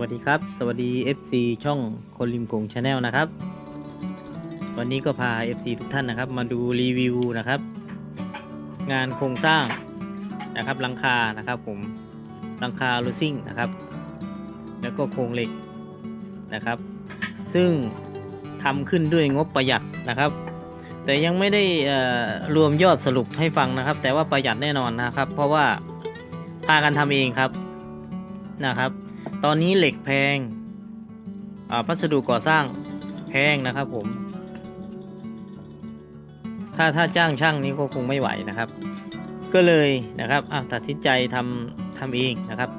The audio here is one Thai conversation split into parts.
วัสดีครับ สวัสดี FC ช่องคนริมโขงชาแนลนะครับ วันนี้ก็พา FC ทุกท่านนะครับ มาดูรีวิวนะครับ งานโครงสร้างนะครับหลังคานะครับผมหลังคาลูซิ่งนะครับ แล้วก็โครงเหล็กนะครับ ซึ่งทำขึ้นด้วยงบประหยัดนะครับ แต่ยังไม่ได้รวมยอดสรุปให้ฟังนะครับ แต่ว่าประหยัดแน่นอนนะครับ เพราะว่าพากันทำเองครับนะครับ ตอนนี้เหล็กแพงอ่าพัสดุก่อสร้างแพงนะครับผม ถ้าถ้าจ้างช่างนี้ก็คงไม่ไหวนะครับ ก็เลยนะครับตัดสินใจทำทำเองนะครับ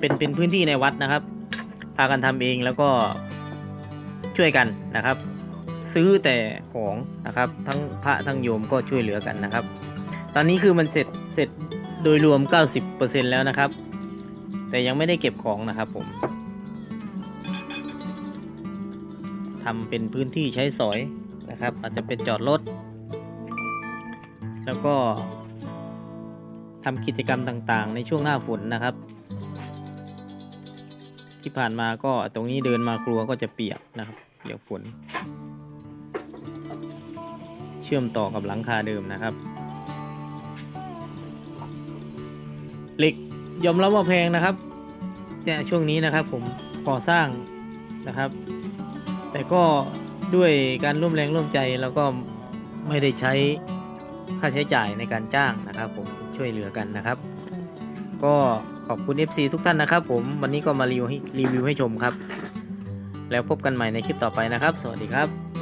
เป็นเป็นพื้นที่ในวัดนะครับ พากันทำเองแล้วก็ช่วยกันนะครับ ซื้อแต่ของนะครับทั้งพระทั้งโยมก็ช่วยเหลือกันนะครับ ตอนนี้คือมันเสร็จเสร็จโดยรวม 90%แล้วนะครับ แต่ยังไม่ได้เก็บของนะครับผมทำเป็นพื้นที่ใช้สอยนะครับ อาจจะเป็นจอดรถ แล้วก็ทำกิจกรรมต่างๆ ในช่วงหน้าฝนนะครับ ที่ผ่านมาก็ตรงนี้เดินมาครัวก็จะเปียกนะครับเปียกฝน เชื่อมต่อกับหลังคาเดิมนะครับเหล็ก ยอมรับว่าแพงนะครับเนี่ยช่วงนี้นะครับผมก่อสร้างนะครับ แต่ก็ด้วยการร่วมแรงร่วมใจแล้วก็ไม่ได้ใช้ค่าใช้จ่ายในการจ้างนะครับ ผมช่วยเหลือกันนะครับ ก็ขอบคุณ FC ทุกท่านนะครับ ผมวันนี้ก็มารีวิวให้รีวิวให้ชมครับ แล้วพบกันใหม่ในคลิปต่อไปนะครับ สวัสดีครับ